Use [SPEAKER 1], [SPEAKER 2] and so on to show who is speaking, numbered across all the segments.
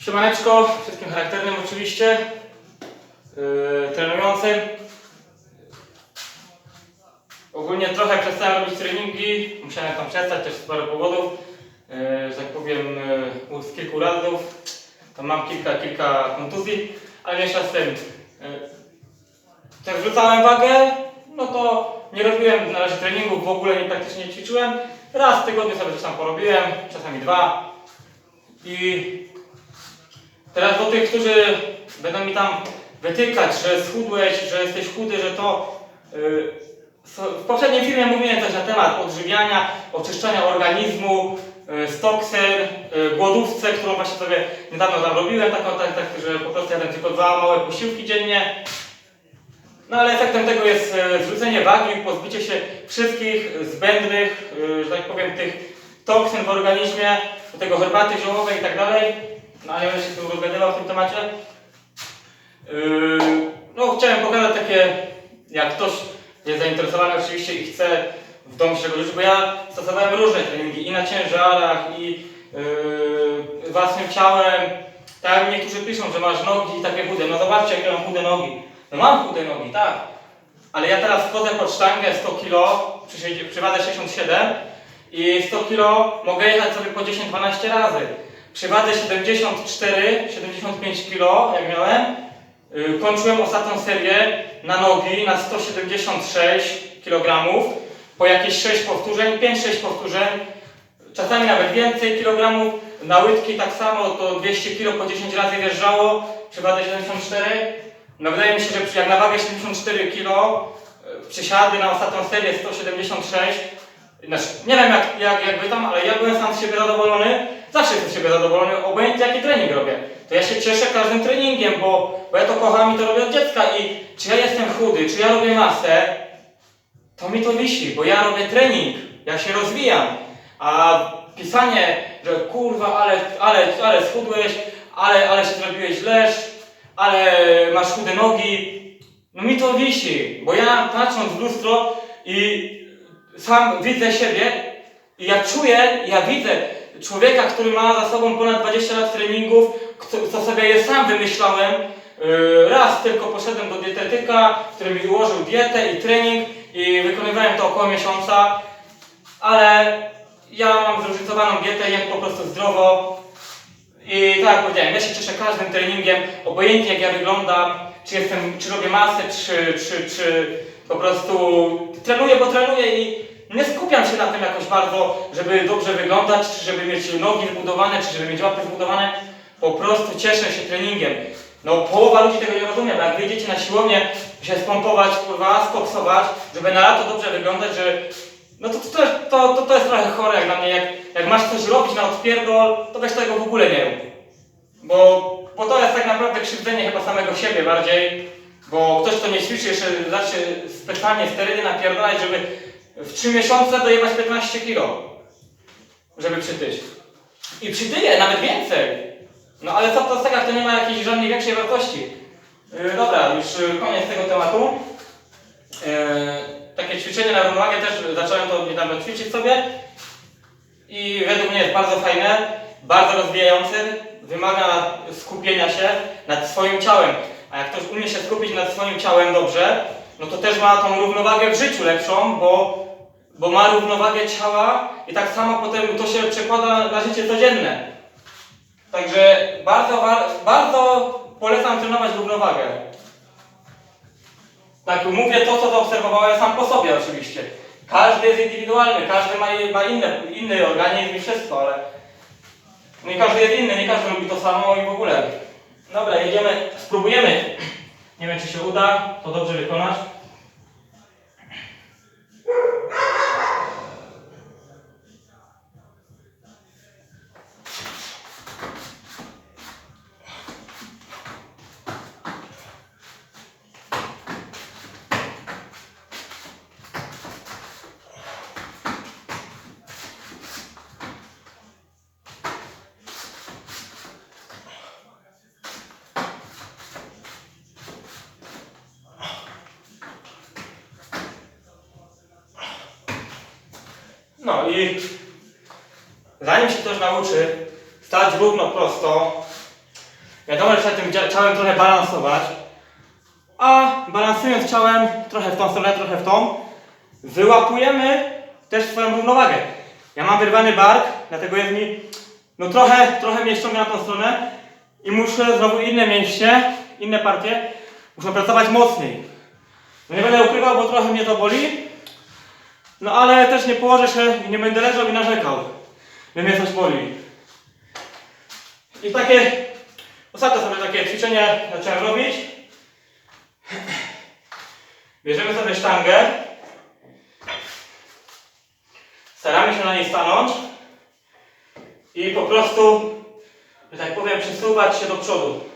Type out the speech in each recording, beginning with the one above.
[SPEAKER 1] Siemaneczko, wszystkim charakternym oczywiście, yy, trenującym. Ogólnie trochę przestałem robić treningi, musiałem tam przestać też z parę powodów, yy, że tak powiem yy, z kilku razów. Tam mam kilka, kilka kontuzji, ale mniejsza z tym. Yy, jak wrzucałem wagę, no to nie robiłem na razie treningów, w ogóle nie praktycznie nie ćwiczyłem. Raz w tygodniu sobie coś tam porobiłem, czasami dwa. I Teraz do tych, którzy będą mi tam wytykać, że schudłeś, że jesteś chudy, że to. So- w poprzednim filmie mówiłem też na temat odżywiania, oczyszczania organizmu, yy, stokser, yy, głodówce, którą właśnie sobie niedawno tam robiłem, taką, tak, tak, że po prostu jadłem tylko dwa małe posiłki dziennie. No ale efektem tego jest zrzucenie wagi, pozbycie się wszystkich zbędnych, że tak powiem, tych toksyn w organizmie, do tego herbaty ziołowej i tak dalej. No ale ja będę się tu rozgadywał w tym temacie. Yy, No chciałem pokazać takie, jak ktoś jest zainteresowany oczywiście i chce w domu się czegoś bo ja stosowałem różne treningi i na ciężarach, i yy, własnym ciałem. Tak niektórzy piszą, że masz nogi takie chude. No zobaczcie, jakie mam chude nogi. No mam chude nogi, tak. Ale ja teraz wchodzę pod sztangę 100 kg, przy, przy wadze 67 i 100 kg mogę jechać sobie po 10-12 razy. Przy wadze 74-75 kg, jak miałem, yy, kończyłem ostatnią serię na nogi na 176 kg, po jakieś 6 powtórzeń, 5-6 powtórzeń, czasami nawet więcej kilogramów, na łydki tak samo, to 200 kg po 10 razy wjeżdżało, przy wadze 74. No wydaje mi się, że jak na wagę 74 kg, przysiady na ostatnią serię 176, znaczy, nie wiem jak, jak, jak wy tam, ale ja byłem sam z siebie zadowolony, zawsze jestem z siebie zadowolony, obojętnie jaki trening robię. To ja się cieszę każdym treningiem, bo, bo ja to kocham i to robię od dziecka. I czy ja jestem chudy, czy ja robię masę, to mi to wisi, bo ja robię trening, ja się rozwijam, a pisanie, że kurwa, ale, ale, ale schudłeś, ale, ale się zrobiłeś źle, ale masz chude nogi, no mi to wisi, bo ja patrząc w lustro i sam widzę siebie i ja czuję, ja widzę człowieka, który ma za sobą ponad 20 lat treningów, co sobie je sam wymyślałem. Yy, Raz tylko poszedłem do dietetyka, który mi ułożył dietę i trening i wykonywałem to około miesiąca, ale ja mam zróżnicowaną dietę, jem po prostu zdrowo, i tak jak powiedziałem, ja się cieszę każdym treningiem, obojętnie jak ja wyglądam, czy jestem, czy robię masę, czy, czy, czy po prostu trenuję, bo trenuję i nie skupiam się na tym jakoś bardzo, żeby dobrze wyglądać, czy żeby mieć nogi zbudowane, czy żeby mieć łapy zbudowane. Po prostu cieszę się treningiem. No połowa ludzi tego nie rozumie, bo jak wyjdziecie na siłownię, się spompować, kurwa, skoksować, żeby na lato dobrze wyglądać, że no to, to, to, to, to jest trochę chore jak dla mnie. Jak, jak masz coś robić na odpierdol, to weź tego w ogóle nie rób. Bo, bo to jest tak naprawdę krzywdzenie chyba samego siebie bardziej. Bo ktoś, kto nie ćwiczy, jeszcze zacznie specjalnie sterydy napierdalać, żeby w 3 miesiące dojebać 15 kg. Żeby przytyć. I przytyje, nawet więcej. No ale co to tego, jak to nie ma jakiejś żadnej większej wartości. Yy, dobra, już yy, koniec tego tematu. Yy, takie ćwiczenie na równowagę też zacząłem to niedawno ćwiczyć sobie i według mnie jest bardzo fajne, bardzo rozwijające, wymaga skupienia się nad swoim ciałem. A jak ktoś umie się skupić nad swoim ciałem dobrze, no to też ma tą równowagę w życiu lepszą, bo, bo ma równowagę ciała i tak samo potem to się przekłada na życie codzienne. Także bardzo, bardzo polecam trenować równowagę. Tak, mówię to, co zaobserwowałem sam po sobie oczywiście. Każdy jest indywidualny, każdy ma, ma inny, inny organizm i wszystko, ale nie każdy jest inny, nie każdy lubi to samo i w ogóle. Dobra, jedziemy, spróbujemy. Nie wiem, czy się uda to dobrze wykonać. No i zanim się ktoś nauczy stać równo prosto, Wiadomo, że trzeba tym ciałem trochę balansować, a balansując ciałem trochę w tą stronę, trochę w tą, wyłapujemy też swoją równowagę. Ja mam wyrwany bark, dlatego jest mi, no trochę, trochę mnie ściąga na tą stronę i muszę znowu inne mięśnie, inne partie, muszę pracować mocniej. No nie będę ukrywał, bo trochę mnie to boli, no ale też nie położę się i nie będę leżał i narzekał, że mnie coś boli. I takie, ostatnio sobie takie ćwiczenie zacząłem robić. Bierzemy sobie sztangę, staramy się na niej stanąć i po prostu, że tak powiem, przesuwać się do przodu.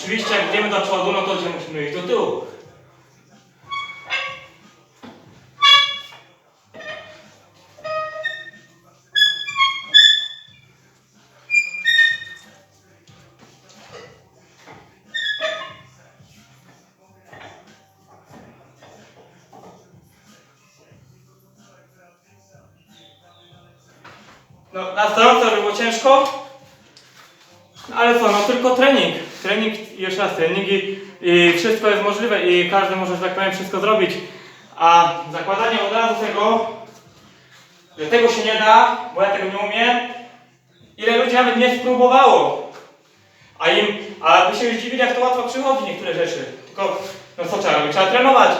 [SPEAKER 1] Oczywiście jak idziemy do przodu, no to gdzie musimy iść do tyłu. No, na stojąco było ciężko, ale co, no tylko trening. Trening, jeszcze raz trening i, wszystko jest możliwe i każdy może, że tak powiem, wszystko zrobić. A zakładanie od razu tego, że tego się nie da, bo ja tego nie umiem, ile ludzi nawet nie spróbowało. A im, a by się zdziwili, jak to łatwo przychodzi niektóre rzeczy. Tylko, no co trzeba robić? Trzeba trenować,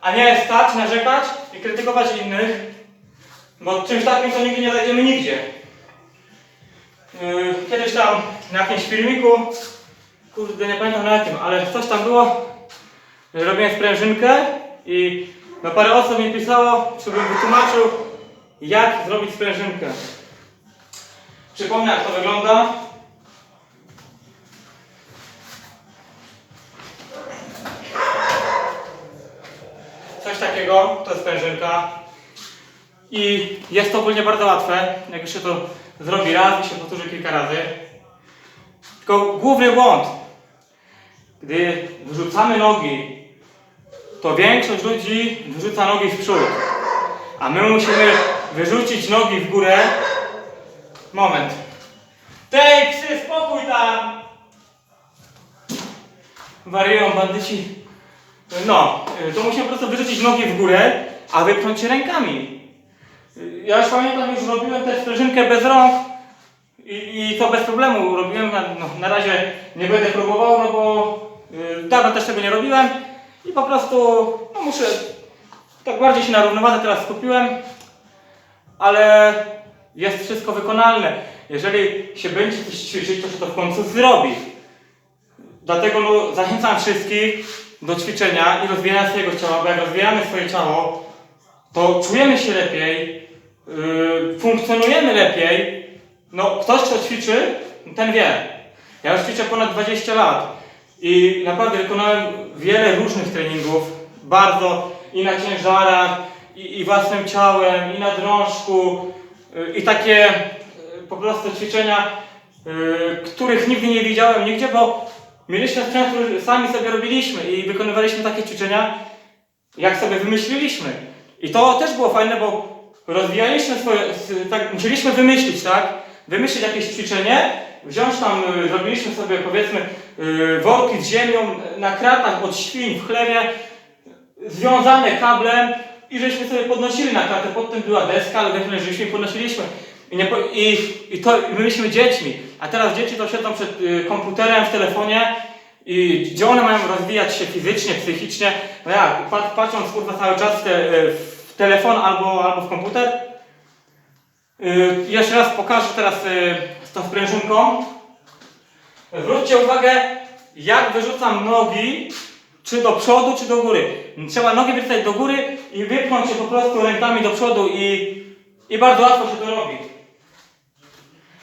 [SPEAKER 1] a nie stać, narzekać i krytykować innych, bo czymś takim to nigdy nie zajdziemy nigdzie. Yy, Kiedyś tam na jakimś filmiku, kurde nie pamiętam na jakim, ale coś tam było, robiłem sprężynkę i no parę osób mi pisało, żebym wytłumaczył jak zrobić sprężynkę. Przypomnę jak to wygląda. Coś takiego, to jest sprężynka. I jest to ogólnie bardzo łatwe, jak już się to zrobi raz i się powtórzy kilka razy. Tylko główny błąd, gdy wyrzucamy nogi, to większość ludzi wyrzuca nogi w przód. A my musimy wyrzucić nogi w górę. Moment. Tej psy, spokój tam! Wariują bandyci. No, to musimy po prostu wyrzucić nogi w górę, a wypchnąć się rękami. Ja już pamiętam, już robiłem też sprężynkę bez rąk i, i to bez problemu robiłem. Na, no, na razie nie będę próbował, no bo dawno też tego nie robiłem i po prostu no, muszę tak bardziej się na równowadze teraz skupiłem, ale jest wszystko wykonalne. Jeżeli się będzie coś ćwiczyć, to się to w końcu zrobi. Dlatego no, zachęcam wszystkich do ćwiczenia i rozwijania swojego ciała, bo jak rozwijamy swoje ciało, to czujemy się lepiej, yy, funkcjonujemy lepiej. No, ktoś, kto ćwiczy, ten wie. Ja już ćwiczę ponad 20 lat i naprawdę wykonałem wiele różnych treningów, bardzo i na ciężarach, i, i własnym ciałem, i na drążku, yy, i takie yy, po prostu ćwiczenia, yy, których nigdy nie widziałem nigdzie, bo mieliśmy sprzęt, który sami sobie robiliśmy i wykonywaliśmy takie ćwiczenia, jak sobie wymyśliliśmy. I to też było fajne, bo rozwijaliśmy swoje, tak, musieliśmy wymyślić, tak? Wymyślić jakieś ćwiczenie, wziąć tam, y, zrobiliśmy sobie powiedzmy y, worki z ziemią na kratach od świń w chlewie, związane kablem i żeśmy sobie podnosili na kratę, pod tym była deska, ale węgle żeśmy podnosiliśmy. I, nie, i, i to byliśmy dziećmi, a teraz dzieci to siedzą przed y, komputerem, w telefonie i gdzie one mają rozwijać się fizycznie, psychicznie, no jak, pat, patrząc kurwa cały czas te, w telefon albo, albo w komputer. Y, jeszcze raz pokażę teraz tą sprężynką. Zwróćcie uwagę, jak wyrzucam nogi, czy do przodu, czy do góry. Trzeba nogi wyrzucać do góry i wypchnąć się po prostu rękami do przodu i, i bardzo łatwo się to robi.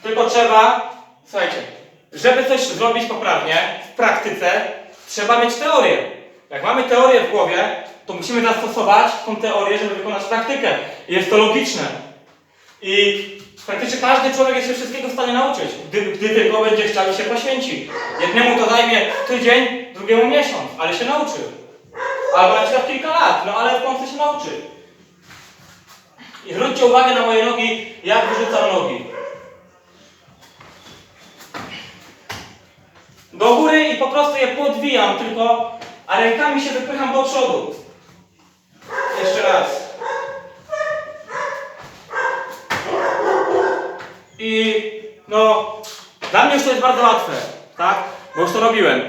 [SPEAKER 1] Tylko trzeba, słuchajcie, żeby coś zrobić poprawnie w praktyce, trzeba mieć teorię. Jak mamy teorię w głowie, to musimy zastosować tą teorię, żeby wykonać praktykę. I jest to logiczne. I Praktycznie każdy człowiek jest się wszystkiego w stanie nauczyć, gdy, gdy tylko będzie chciał się poświęci. Jednemu to zajmie tydzień, drugiemu miesiąc, ale się nauczy. Albo na przykład kilka lat, no ale w końcu się nauczy. I zwróćcie uwagę na moje nogi, jak wyrzucam nogi. Do góry i po prostu je podwijam tylko, a rękami się wypycham do przodu. Jeszcze raz. I no, dla mnie już to jest bardzo łatwe, tak? Bo już to robiłem.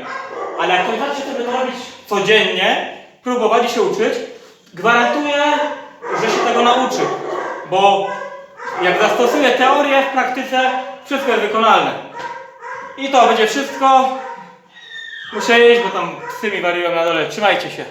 [SPEAKER 1] Ale jak kończycie sobie to robić codziennie, próbować i się uczyć, gwarantuję, że się tego nauczy. Bo jak zastosuję teorię w praktyce, wszystko jest wykonalne. I to będzie wszystko. Muszę iść, bo tam psy mi wariują na dole. Trzymajcie się.